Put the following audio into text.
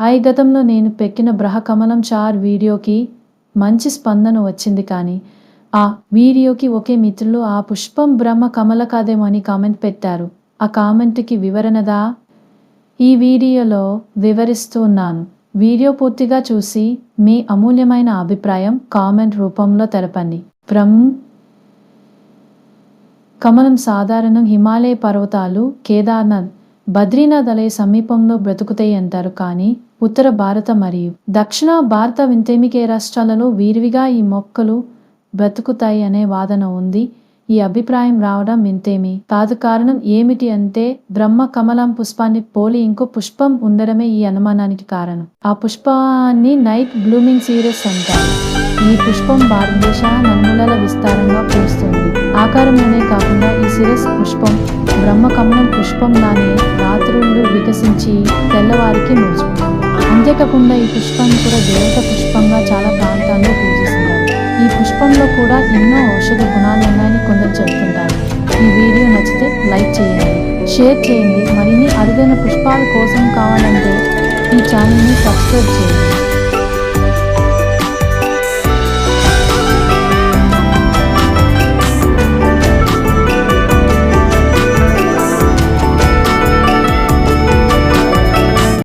Hi గతంలో నేను పెక్కిన బ్రహకమలం చార్ వీడియోకి మంచి స్పందన వచ్చింది కానీ ఆ వీడియోకి ఒకే మిత్రులు ఆ పుష్పం బ్రహ్మ కమల కాదేమో అని కామెంట్ పెట్టారు. ఆ కామెంట్కి వివరణదా ఈ వీడియోలో వివరిస్తున్నాను వీడియో పూర్తిగా చూసి మీ అమూల్యమైన అభిప్రాయం కామెంట్ రూపంలో తెలపండి. బ్రహ్మ కమలం సాధారణం హిమాలయ పర్వతాలు కేదార్నాథ్ బద్రీనాథ్ అలయ సమీపంలో బ్రతుకుతాయి అంటారు కానీ ఉత్తర భారత మరియు దక్షిణ భారత వింతేమికే రాష్ట్రాలలో వీరివిగా ఈ మొక్కలు బ్రతుకుతాయి అనే వాదన ఉంది. ఈ అభిప్రాయం రావడం వింతేమి కాదు కారణం ఏమిటి అంటే బ్రహ్మ కమలం పుష్పాన్ని పోలి ఇంకో పుష్పం ఉండడమే ఈ అనుమానానికి కారణం. ఆ పుష్పాన్ని నైట్ బ్లూమింగ్ సీరియస్ అంటారు. ఈ పుష్పం భారతదేశ నన్ములల విస్తారంగా పూస్తుంది. ఆకారంలోనే కాకుండా శిరస్ పుష్పం బ్రహ్మకమలం పుష్పంలానే రాత్రుళ్ళు వికసించి తెల్లవారికి ముడుచుకుంటుంది అంతేకాకుండా ఈ పుష్పాన్ని కూడా దేవత పుష్పంగా చాలా ప్రాంతాల్లో పూజిస్తున్నారు. ఈ పుష్పంలో కూడా ఎన్నో ఔషధ గుణాలు ఉన్నాయని కొందరు చెబుతుంటారు ఈ వీడియో నచ్చితే లైక్ చేయండి షేర్ చేయండి. మరిన్ని అరుదైన పుష్పాల కోసం కావాలంటే ఈ ఛానల్ని సబ్స్క్రైబ్ చేయండి.